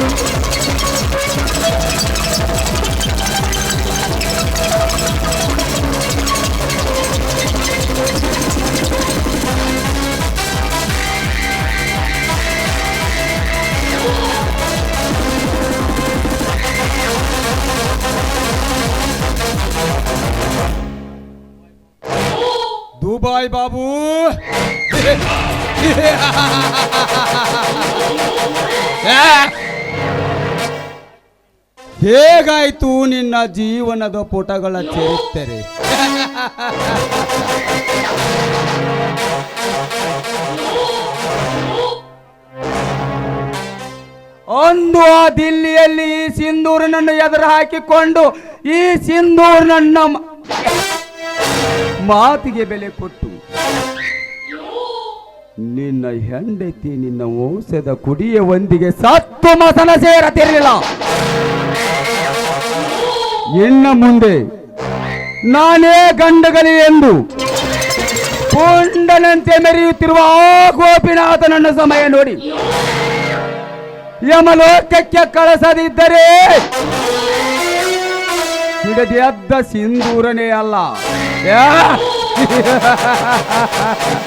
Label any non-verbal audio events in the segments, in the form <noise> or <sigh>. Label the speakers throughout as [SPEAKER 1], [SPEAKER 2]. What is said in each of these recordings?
[SPEAKER 1] Thank you. ಹೇಗಾಯ್ತು ನಿನ್ನ ಜೀವನದ ಪುಟಗಳ ಚರಿತ್ರೆ? ಅಂದು ಆ ದಿಲ್ಲಿಯಲ್ಲಿ ಈ ಸಿಂಧೂರನನ್ನು ಎದುರು ಹಾಕಿಕೊಂಡು ಈ ಸಿಂಧೂರನನ್ನ ಮಾತಿಗೆ ಬೆಲೆ ಕೊಟ್ಟು, ನಿನ್ನ ಹೆಂಡತಿ ನಿನ್ನ ವಂಶದ ಕುಡಿಯ ಒಂದಿಗೆ ಸತ್ತು ಮಸನ ಸೇರತಿರಲಿಲ್ಲ. ಇನ್ನ ಮುಂದೆ. ನಾನೇ ಗಂಡಗಲಿ ಎಂದು ಪುಂಡನಂತೆ ಮೆರೆಯುತ್ತಿರುವ ಆ ಗೋಪಿನಾಥನನ್ನ ಸಮಯ ನೋಡಿ. ಯಮಲೋಕಕ್ಕೆ ಕಳಿಸದಿದ್ದರೆ ಸಿಂಧೂರನೇ ಅಲ್ಲ.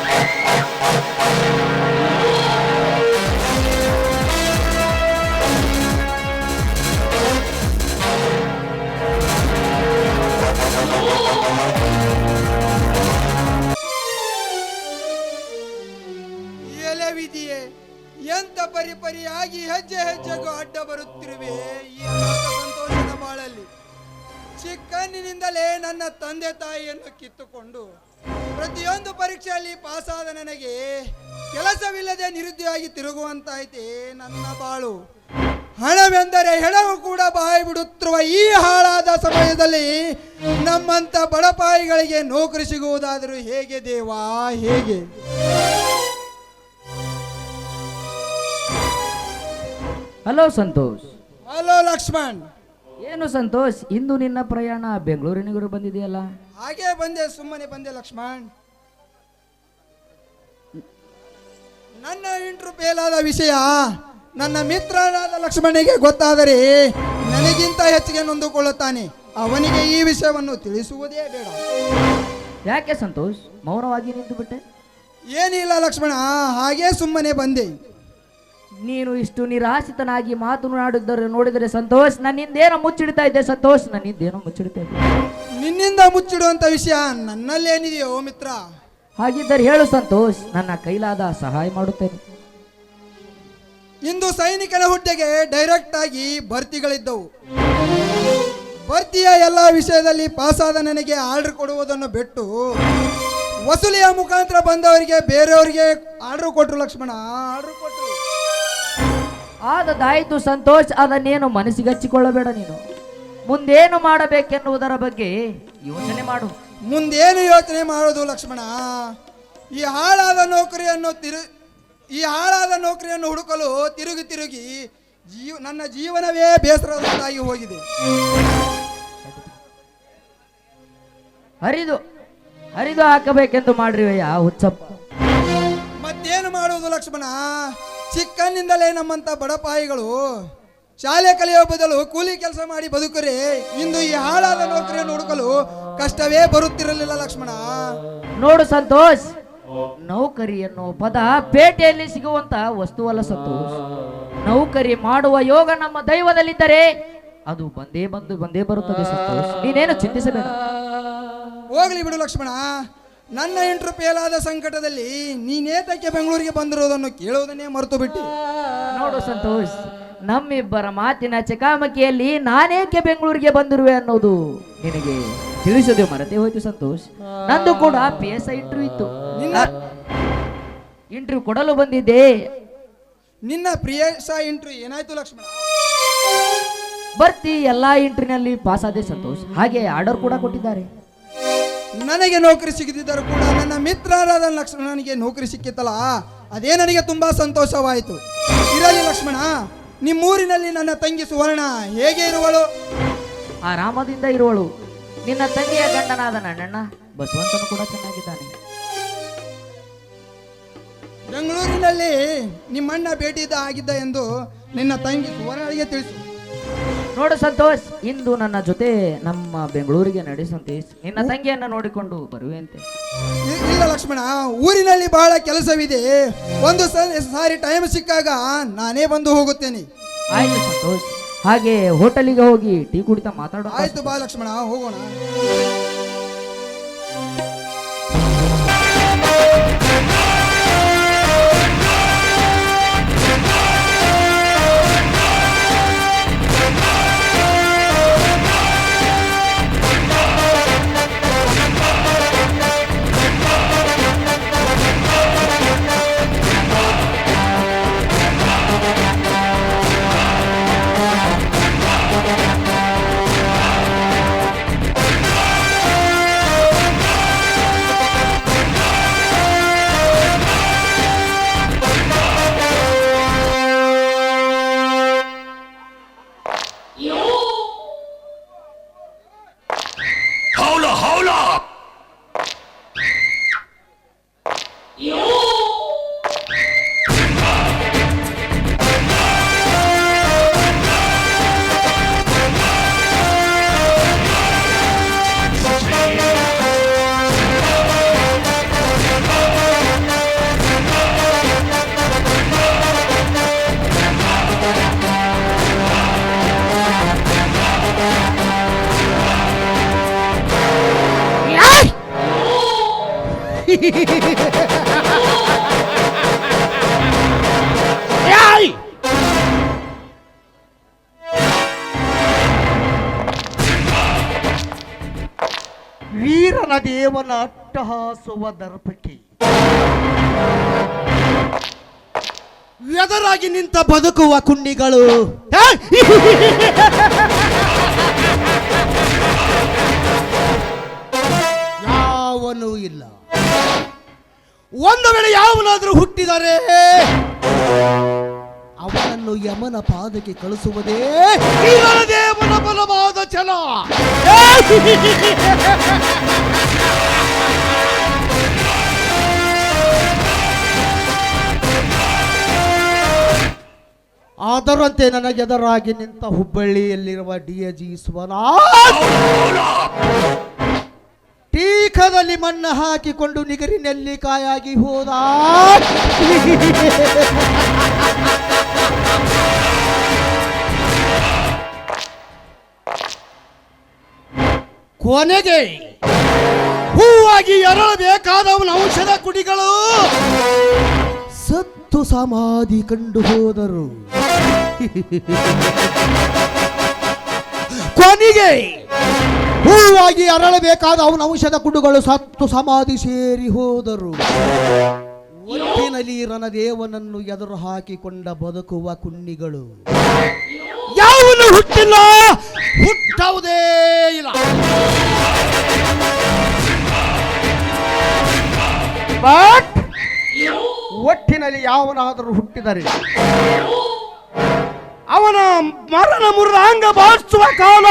[SPEAKER 1] <laughs>
[SPEAKER 2] ನನ್ನ ತಂದೆ ತಾಯಿಯನ್ನು ಕಿತ್ತುಕೊಂಡು ಪ್ರತಿಯೊಂದು ಪರೀಕ್ಷೆಯಲ್ಲಿ ಪಾಸಾದ ನನಗೆ ಕೆಲಸವಿಲ್ಲದೆ ನಿರುದ್ಯೋಗಿ ತಿರುಗುವಂತಾಯ್ತೇ ನನ್ನ ಬಾಳು. ಹಣವೆಂದರೆ ಹೆಣವು ಕೂಡ ಬಾಯಿ ಬಿಡುತ್ತಿರುವ ಈ ಹಾಳಾದ ಸಮಯದಲ್ಲಿ ನಮ್ಮಂತ ಬಡಪಾಯಿಗಳಿಗೆ ನೌಕರಿ ಸಿಗುವುದಾದರೂ ಹೇಗೆ ದೇವಾ ಹೇಗೆ?
[SPEAKER 3] ಹಲೋ ಸಂತೋಷ್
[SPEAKER 2] ಹಲೋ ಲಕ್ಷ್ಮಣ್
[SPEAKER 3] ಏನು ಸಂತೋಷ್ ಇಂದು ನಿನ್ನ ಪ್ರಯಾಣ ಬೆಂಗಳೂರಿನಿಗೂ ಬಂದಿದೆಯಲ್ಲ?
[SPEAKER 2] ಹಾಗೆ ಬಂದೆ ಸುಮ್ಮನೆ ಬಂದೆ ಲಕ್ಷ್ಮಣ್. ನನ್ನ ಇಂಟ್ರು ಆದ ವಿಷಯ ನನ್ನ ಮಿತ್ರನಾದ ಲಕ್ಷ್ಮಣಿಗೆ ಗೊತ್ತಾದರೆ ನನಗಿಂತ ಹೆಚ್ಚಿಗೆ ನೊಂದುಕೊಳ್ಳುತ್ತಾನೆ. ಅವನಿಗೆ ಈ ವಿಷಯವನ್ನು ತಿಳಿಸುವುದೇ ಬೇಡ.
[SPEAKER 3] ಯಾಕೆ ಸಂತೋಷ್ ಮೌನವಾಗಿ ನಿಂತು ಬಿಟ್ಟೆ
[SPEAKER 2] ಏನಿಲ್ಲ ಲಕ್ಷ್ಮಣ ಹಾಗೇ ಸುಮ್ಮನೆ ಬಂದೆ.
[SPEAKER 3] ನೀನು ಇಷ್ಟು ನಿರಾಶಿತನಾಗಿ ಮಾತನಾಡಿದ್ದರೆ ನೋಡಿದರೆ ಸಂತೋಷ್ ನನ್ನಿಂದೇನೋ ಮುಚ್ಚಿಡ್ತಾ ಇದ್ದೆ ಸಂತೋಷ್ ನನ್ನಿಂದೇನೋ ಮುಚ್ಚಿಡ್ತಾ ಇದ್ದೆ
[SPEAKER 2] ನಿನ್ನಿಂದ ಮುಚ್ಚಿಡುವಂತ ವಿಷಯ ನನ್ನಲ್ಲೇನಿದೆಯೋ ಮಿತ್ರ?
[SPEAKER 3] ಹಾಗಿದ್ದರೆ ಹೇಳು ಸಂತೋಷ್ ನನ್ನ ಕೈಲಾದ ಸಹಾಯ ಮಾಡುತ್ತೇನೆ.
[SPEAKER 2] ಇಂದು ಸೈನಿಕನ ಹುದ್ದೆಗೆ ಡೈರೆಕ್ಟ್ ಆಗಿ ಭರ್ತಿಗಳಿದ್ದವು. ಭರ್ತಿಯ ಎಲ್ಲ ವಿಷಯದಲ್ಲಿ ಪಾಸಾದ ನನಗೆ ಆರ್ಡರ್ ಕೊಡುವುದನ್ನು ಬಿಟ್ಟು ವಸೂಲಿಯ ಮುಖಾಂತರ ಬಂದವರಿಗೆ ಬೇರೆಯವರಿಗೆ ಆರ್ಡರ್ ಕೊಟ್ಟರು ಲಕ್ಷ್ಮಣ ಆರ್ಡರ್ ಕೊಟ್ಟರು
[SPEAKER 3] ಆದದಾಯಿತು ಸಂತೋಷ ಅದನ್ನೇನು ಮನಸ್ಸಿಗೆ ಹಚ್ಚಿಕೊಳ್ಳಬೇಡ ನೀನು. ಮುಂದೇನು ಮಾಡಬೇಕೆನ್ನುವುದರ ಬಗ್ಗೆ ಯೋಚನೆ ಮಾಡು.
[SPEAKER 2] ಮುಂದೇನು ಯೋಚನೆ ಮಾಡೋದು ಲಕ್ಷ್ಮಣ? ಈ ಹಾಳಾದ ನೌಕರಿಯನ್ನು ತಿರು ಈ ಹಾಳಾದ ನೌಕರಿಯನ್ನು ಹುಡುಕಲು ತಿರುಗಿ ತಿರುಗಿ ಜೀವ ನನ್ನ ಜೀವನವೇ ಬೇಸರದಾಗಿ ಹೋಗಿದೆ.
[SPEAKER 3] ಹರಿದು ಹರಿದು ಹಾಕಬೇಕೆಂದು ಮಾಡ್ರಿವಯ್ಯ ಹುಚ್ಚಪ್ಪ?
[SPEAKER 2] ಮತ್ತೇನು ಮಾಡುವುದು ಲಕ್ಷ್ಮಣ? ಚಿಕ್ಕಂದಿನಿಂದಲೇ ನಮ್ಮಂತ ಬಡಪಾಯಿಗಳು ಶಾಲೆ ಕಲಿಯೋ ಬದಲು ಕೂಲಿ ಕೆಲಸ ಮಾಡಿ ಬದುಕರೆ. ಇಂದು ಈ ಹಾಳಾದ ನೌಕರಿಯನ್ನು ಹುಡುಕಲು ಕಷ್ಟವೇ ಬರುತ್ತಿರಲಿಲ್ಲ ಲಕ್ಷ್ಮಣ.
[SPEAKER 3] ನೋಡು ಸಂತೋಷ್ ನೌಕರಿ ಎನ್ನುವ ಪದ ಪೇಟೆಯಲ್ಲಿ ಸಿಗುವಂತ ವಸ್ತುವಲ್ಲ ಸಂತೋಷ್. ನೌಕರಿ ಮಾಡುವ ಯೋಗ ನಮ್ಮ ದೈವದಲ್ಲಿದ್ದರೆ ಅದು ಬಂದೇ ಬಂದು ಬಂದೇ ಬರುತ್ತದೆ ಸಂತೋಷ್. ನೀನೇನು ಚಿಂತಿಸಬೇಡ.
[SPEAKER 2] ಹೋಗ್ಲಿ ಬಿಡು ಲಕ್ಷ್ಮಣ. ನನ್ನ ಇಂಟ್ರು ಫೇಲಾದ ಸಂಕಟದಲ್ಲಿ ನೀನೇತಕ್ಕೆ ಬೆಂಗಳೂರಿಗೆ ಬಂದಿರೋದನ್ನು ಕೇಳೋದನ್ನೇ ಮರೆತು ಬಿಟ್ಟು
[SPEAKER 3] ನೋಡು ಸಂತೋಷ್ ನಮ್ಮಿಬ್ಬರ ಮಾತಿನ ಚಕಾಮಕಿಯಲ್ಲಿ ನಾನೇಕೆ ಬೆಂಗಳೂರಿಗೆ ಬಂದಿರುವೆ ಅನ್ನೋದು ನಿನಗೆ ತಿಳಿಸದೆ ಮರತೆ ಹೋಯ್ತು ಸಂತೋಷ್. ನಂದು ಕೂಡ ಪಿ ಎಸ್ ಐ ಇಂಟರ್ವ್ಯೂ ಇತ್ತು. ಇಂಟರ್ವ್ಯೂ ಕೊಡಲು ಬಂದಿದ್ದೆ.
[SPEAKER 2] ನಿನ್ನ ಪ್ರಿಯಸ ಇಂಟ್ರು ಏನಾಯ್ತು ಲಕ್ಷ್ಮಣ?
[SPEAKER 3] ಬರ್ತಿ ಎಲ್ಲಾ ಇಂಟರ್ನಲ್ಲಿ ಪಾಸ್ ಆದೆ ಸಂತೋಷ್. ಹಾಗೆ ಆರ್ಡರ್ ಕೂಡ ಕೊಟ್ಟಿದ್ದಾರೆ.
[SPEAKER 2] ನನಗೆ ನೌಕರಿ ಸಿಗದಿದ್ದರೂ ಕೂಡ ನನ್ನ ಮಿತ್ರರಾದ ಲಕ್ಷ್ಮಣನಿಗೆ ನೌಕರಿ ಸಿಕ್ಕಿತ್ತಲ್ಲ ಅದೇ ನನಗೆ ತುಂಬಾ ಸಂತೋಷವಾಯಿತು. ಇರಲಿ ಲಕ್ಷ್ಮಣ ನಿಮ್ಮೂರಿನಲ್ಲಿ ನನ್ನ ತಂಗಿ ಸುವರ್ಣ ಹೇಗೆ ಇರುವಳು?
[SPEAKER 3] ಆರಾಮದಿಂದ ಇರುವಳು. ನಿನ್ನ ತಂಗಿಯ ಗಂಡನಾದ ನನ್ನಣ್ಣ ಬಸವಂತನು ಕೂಡ ಚೆನ್ನಾಗಿದ್ದಾನೆ.
[SPEAKER 2] ಬೆಂಗಳೂರಿನಲ್ಲಿ ನಿಮ್ಮಣ್ಣ ಭೇಟಿ ಆಗಿದ್ದ ಎಂದು ನಿನ್ನ ತಂಗಿ ಸುವರ್ಣಳಿಗೆ ತಿಳಿಸು.
[SPEAKER 3] ನೋಡು ಸಂತೋಷ್ ಇಂದು ನನ್ನ ಜೊತೆ ನಮ್ಮ ಬೆಂಗಳೂರಿಗೆ ನಡೆಸಂತೆ ಸಂತೋಷ್ ನಿನ್ನ ತಂಗಿಯನ್ನ ನೋಡಿಕೊಂಡು ಬರುವೆಂತೆ
[SPEAKER 2] ಇಲ್ಲ ಲಕ್ಷ್ಮಣ ಊರಿನಲ್ಲಿ ಬಹಳ ಕೆಲಸವಿದೆ. ಒಂದು ಸ- ಸಾರಿ ಟೈಮ್ ಸಿಕ್ಕಾಗ ನಾನೇ ಬಂದು ಹೋಗುತ್ತೇನೆ.
[SPEAKER 3] ಆಯ್ತು ಸಂತೋಷ್. ಹಾಗೆ ಹೋಟೆಲಿಗೆ ಹೋಗಿ ಟೀ ಕುಡಿತಾ ಮಾತಾಡೋ
[SPEAKER 2] ಆಯ್ತು ಬಾ ಲಕ್ಷ್ಮಣ ಹೋಗೋಣ. <laughs>
[SPEAKER 4] ವೀರನ ದೇವನ ಅಟ್ಟಹಾಸುವ ದರ್ಪಕಿ. ಎದುರಾಗಿ ನಿಂತ ಬದುಕುವ ಕುಂಡಿಗಳು! <laughs> ಯಾವನೂ ಇಲ್ಲ. ಒಂದು ವೇಳೆ ಯಾವನಾದರೂ ಹುಟ್ಟಿದರೆ ಅವನನ್ನು ಯಮನ ಪಾದಕ್ಕೆ ಕಳಿಸುವುದೇ ದೇವನ ಬಲವಾದ ಛಲ. ಆದರಂತೆ ನನಗೆದರಾಗಿ ನಿಂತ ಹುಬ್ಬಳ್ಳಿಯಲ್ಲಿರುವ ಡಿ ಎ ಜಿ ಟೀಕದಲ್ಲಿ ಮಣ್ಣು ಹಾಕಿಕೊಂಡು ನಿಗರಿನಲ್ಲಿ ಕಾಯಾಗಿ ಹೋದ ಕೊನೆಗೆ ಹೂವಾಗಿ ಎರಳಬೇಕಾದವನ ಔಷಧ ಕುಡಿಗಳು. ಸತ್ತು ಸಮಾಧಿ ಕಂಡು ಹೋದರು. ಕೊನೆಗೆ ಹೂವಾಗಿ ಅರಳಬೇಕಾದ ಅವನ ಔಷಧ ಕುಡುಗಳು ಸತ್ತು ಸಮಾಧಿ ಸೇರಿ ಹೋದರು. ಒಟ್ಟಿನಲ್ಲಿ ರಣದೇವನನ್ನು ಎದುರು ಹಾಕಿಕೊಂಡ ಬದುಕುವ ಕುಣ್ಣಿಗಳು. ಯಾವನು ಹುಟ್ಟಿಲ್ಲ? ಹುಟ್ಟುವುದೇ ಇಲ್ಲ. ಬಟ್ ಒಟ್ಟಿನಲ್ಲಿ ಯಾವನಾದರೂ ಹುಟ್ಟಿದರೆ? ಅವನ ಮರಣ ಮುರಿದಾಂಗ ಬಾರಿಸುವ ಕಾಲ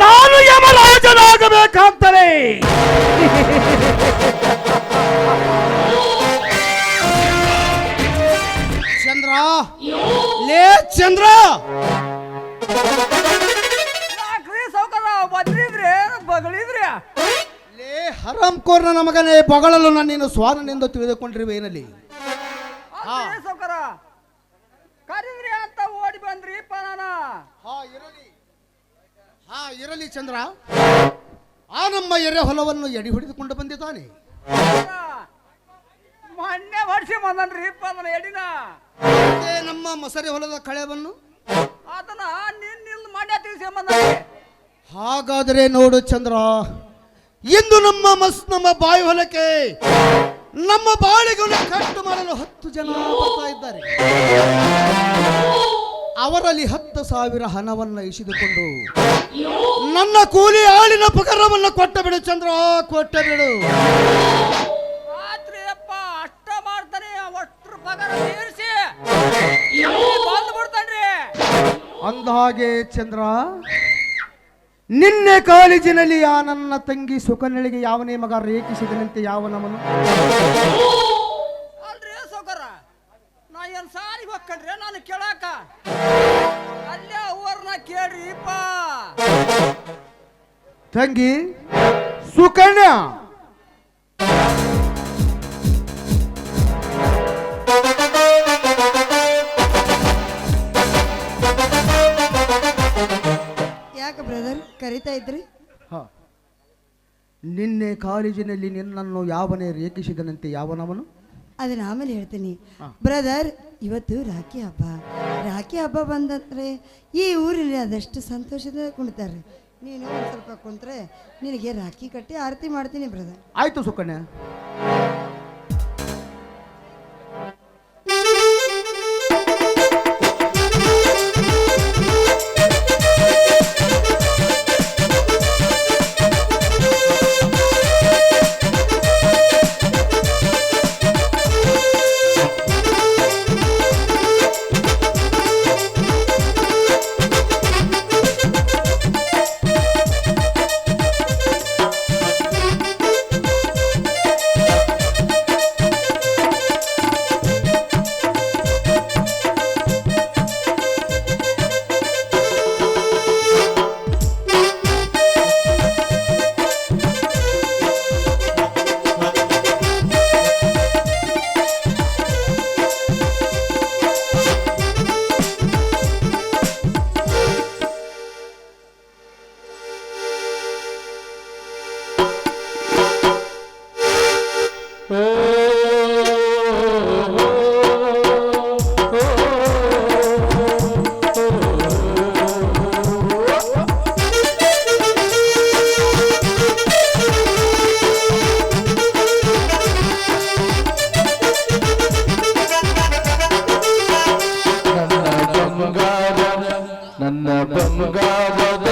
[SPEAKER 4] ನಾನು ಯಮರಾಜನಾಗಬೇಕಾಗ್ತದೆ. ಚಂದ್ರ ಲೇ ಚಂದ್ರ.
[SPEAKER 5] ಲೇ ಬಗಳಿದ್ರಿ?
[SPEAKER 4] ಕೋರ್ನ ಹರಂಕೋರ್ನ ಮಗನೇ ಬಗಳಲು ನನ್ನನ್ನು ಸ್ವಾನನೆಂದು ತಿಳಿದುಕೊಂಡಿರುವೇನಲ್ಲಿ
[SPEAKER 5] ಸೌಕರ ಕರೀದ್ರಿ ಅಂತ ಓಡಿ ಬಂದ್ರಿ ನಾನ
[SPEAKER 4] ಹಾ ಇರಲಿ ಚಂದ್ರ. ಆ ನಮ್ಮ ಎರೆ ಹೊಲವನ್ನು ಎಡಿ ಹೊಡೆದುಕೊಂಡು ಬಂದಿದ್ದಾನೆ.
[SPEAKER 5] ಮೊನ್ನೆ ವರ್ಷ ಬಂದನ್ರಿ ನನ್ನ ಎಡಿನ.
[SPEAKER 4] ಅದೇ ನಮ್ಮ ಮೊಸರೆ ಹೊಲದ ಕಳೆವನ್ನು?
[SPEAKER 5] ಅದನ್ನ ನಿನ್ನ ತಿಳಿಸಿ ಬಂದ್ರಿ
[SPEAKER 4] ಹಾಗಾದರೆ ನೋಡು ಚಂದ್ರ ಇಂದು ನಮ್ಮ ಮಸ್ ನಮ್ಮ ಬಾಯಿ ಹೊಲಕ್ಕೆ ನಮ್ಮ ಬಾಳಿಗಳನ್ನು ಕಟ್ಟು ಮಾಡಲು ಹತ್ತು ಜನ ಬರ್ತಾ ಇದ್ದಾರೆ. ಅವರಲ್ಲಿ ಹತ್ತು ಸಾವಿರ ಹಣವನ್ನು ಇಸಿದುಕೊಂಡು ನನ್ನ ಕೂಲಿ ಆಳಿನ ಪಗಾರವನ್ನು ಕೊಟ್ಟ ಬಿಡು ಚಂದ್ರ ಕೊಟ್ಟ ಬಿಡು.
[SPEAKER 5] ರಾತ್ರಿ ಅಪ್ಪ ಅಷ್ಟ ಮಾಡ್ತಾನೆ ಅಷ್ಟ್ರ ಪಗಾರ ತೀರಿಸಿ ಬಂದು ಬಿಡ್ತಾನ್ರಿ.
[SPEAKER 4] ಅಂದಹಾಗೆ ಚಂದ್ರ ನಿನ್ನೆ ಕಾಲೇಜಿನಲ್ಲಿ ಆ ನನ್ನ ತಂಗಿ ಸುಕನ್ಯಳಿಗೆ ಯಾವನೇ ಮಗ ರೇಖಿಸಿದನಂತೆ ಯಾವನವನು ತಂಗಿ ಸುಕನ್ಯಾ.
[SPEAKER 6] ಯಾಕೆ ಬ್ರದರ್ ಕರಿತಾ ಇದ್ರಿ?
[SPEAKER 4] ಹ. ನಿನ್ನೆ ಕಾಲೇಜಿನಲ್ಲಿ ನಿನ್ನನ್ನು ಯಾವನೇ ರೇಖಿಸಿದನಂತೆ ಯಾವನವನು?
[SPEAKER 6] ಅದನ್ನ ಆಮೇಲೆ ಹೇಳ್ತೀನಿ. ಬ್ರದರ್ ಇವತ್ತು ರಾಖಿ ಹಬ್ಬ. ರಾಖಿ ಹಬ್ಬ ಬಂದಂದ್ರೆ ಈ ಊರಿನ ಅದಷ್ಟು ಸಂತೋಷದ ಕುಣಿತಾರೆ ನೀನು ಒಂದು ಸ್ವಲ್ಪ ಕುಂತ್ರೆ ನಿನಗೆ ರಾಖಿ ಕಟ್ಟಿ ಆರತಿ ಮಾಡ್ತೀನಿ ಬ್ರದರ್
[SPEAKER 4] ಆಯ್ತು ಸುಕನ್ಯಾ.
[SPEAKER 7] ನನ್ನ ಬಂಗಾರದ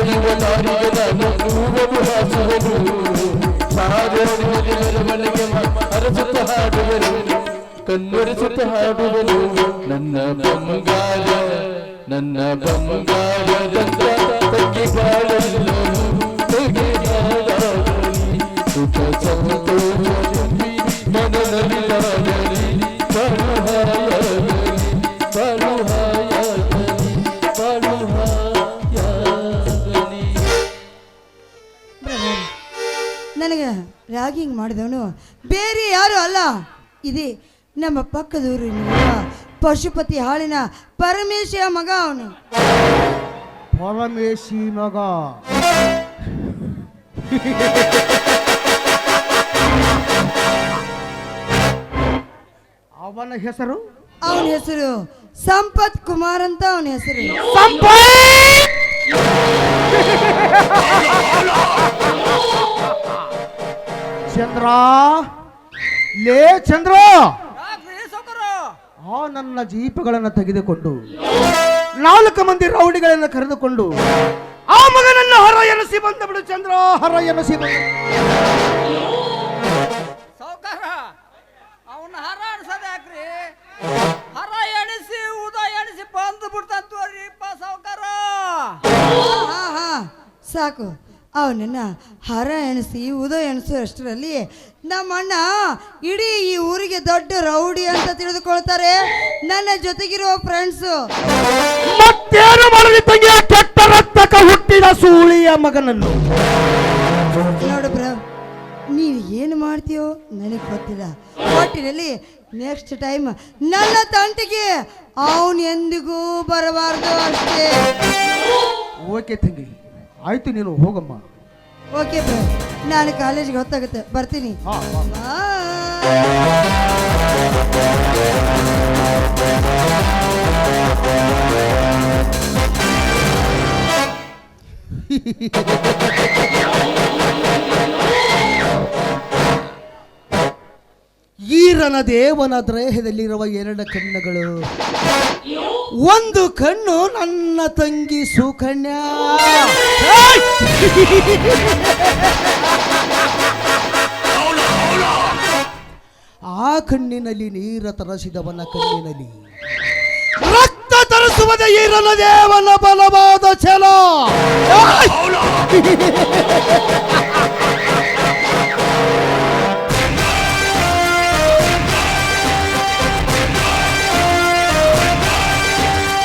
[SPEAKER 7] ನೀನು ನಡೆಯುವ ದಾರಿಗೆ ನಾನು ಹೂವನ್ನು ಹಾಸುವನು ಸಾಧನೆಯಲ್ಲಿ
[SPEAKER 6] ರ್ಯಾಗಿಂಗ್ ಮಾಡಿದವನು ಬೇರೆ ಯಾರು ಅಲ್ಲ. ಇದೇ ನಮ್ಮ ಪಕ್ಕದೂರಿನ ಪಶುಪತಿ ಹಾಳಿನ ಪರಮೇಶ ಮಗ ಅವನು.
[SPEAKER 4] ಪರಮೇಶಿ ಮಗ. ಅವನ ಹೆಸರು?
[SPEAKER 6] ಅವನ ಹೆಸರು ಸಂಪತ್ ಕುಮಾರ್ ಅಂತ ಅವನ ಹೆಸರು. <laughs>
[SPEAKER 4] ಚಂದ್ರ? ಲೇ ಚಂದ್ರ!
[SPEAKER 5] ಯಾಕ್ರಿ ಸೌಕರ
[SPEAKER 4] ಆ ನನ್ನ ಜೀಪಗಳನ್ನು ತೆಗೆದುಕೊಂಡು ನಾಲ್ಕು ಮಂದಿ ರೌಡಿಗಳನ್ನು ಕರೆದುಕೊಂಡು ಆ ಮಗನನ್ನು ಹರ ಎನಸಿ ಬಂದ ಬಿಡು ಚಂದ್ರ ಹರ ಎನಸಿ ಬಂದ
[SPEAKER 5] ಸೌಕರ ಅವನ ಹರ ಅನ್ಸದ ಯಾಕ್ರಿ? ಹರ ಎಣಿಸಿ ಉದ ಎಣಿಸಿ ಬಂದು ಬಿಡ್ತಂತವ್ರಿಪ್ಪ ಸೌಕರ
[SPEAKER 6] ಹಾ ಹಾ ಸಾಕು. ಅವನನ್ನ ಹರ ಎಣಿಸಿ ಉದ ಎಣಿಸು ಅಷ್ಟರಲ್ಲಿ ನಮ್ಮಣ್ಣ ಇಡೀ ಈ ಊರಿಗೆ ದೊಡ್ಡ ರೌಡಿ ಅಂತ ತಿಳಿದುಕೊಳ್ತಾರೆ. ನನ್ನ ಜೊತೆಗಿರುವ ಫ್ರೆಂಡ್ಸು
[SPEAKER 4] ಮತ್ತೇನು ಮಾಡಲಿ ತಂಗಿಯ? ಕೆಟ್ಟ ರಕ್ತಕ ಹುಟ್ಟಿದ ಸೂಳಿಯ ಮಗನನ್ನು.
[SPEAKER 6] ನೋಡು ಬ್ರ ನೀನು ಏನು ಮಾಡ್ತೀಯೋ ನನಗೆ ಗೊತ್ತಿಲ್ಲ. ಒಟ್ಟಿನಲ್ಲಿ ನೆಕ್ಸ್ಟ್ ಟೈಮ್ ನನ್ನ ತಂಟಿಗೆ ಅವನು ಎಂದಿಗೂ ಬರಬಾರ್ದು ಅಷ್ಟೇ.
[SPEAKER 4] ಓಕೆ ತಂಗಿ. ಆಯ್ತು ನೀನು ಹೋಗಮ್ಮ.
[SPEAKER 6] ಓಕೆ ಬ್ರೋ ನಾನು ಕಾಲೇಜಿಗೆ ಹೊತ್ತಾಗುತ್ತೆ ಬರ್ತೀನಿ.
[SPEAKER 4] ಹಾ. ಈರನ ದೇವನ ದೇಹದಲ್ಲಿರುವ ಎರಡು ಕಣ್ಣುಗಳು. ಒಂದು ಕಣ್ಣು ನನ್ನ ತಂಗಿ ಸುಕನ್ಯಾ! ಆ ಕಣ್ಣಿನಲ್ಲಿ ನೀರ ತರಸಿದವನ ಕಣ್ಣಿನಲ್ಲಿ ರಕ್ತ ತರಿಸುವುದೇ ಈರನ ದೇವನ ಬಲವಾದ ಛಲ!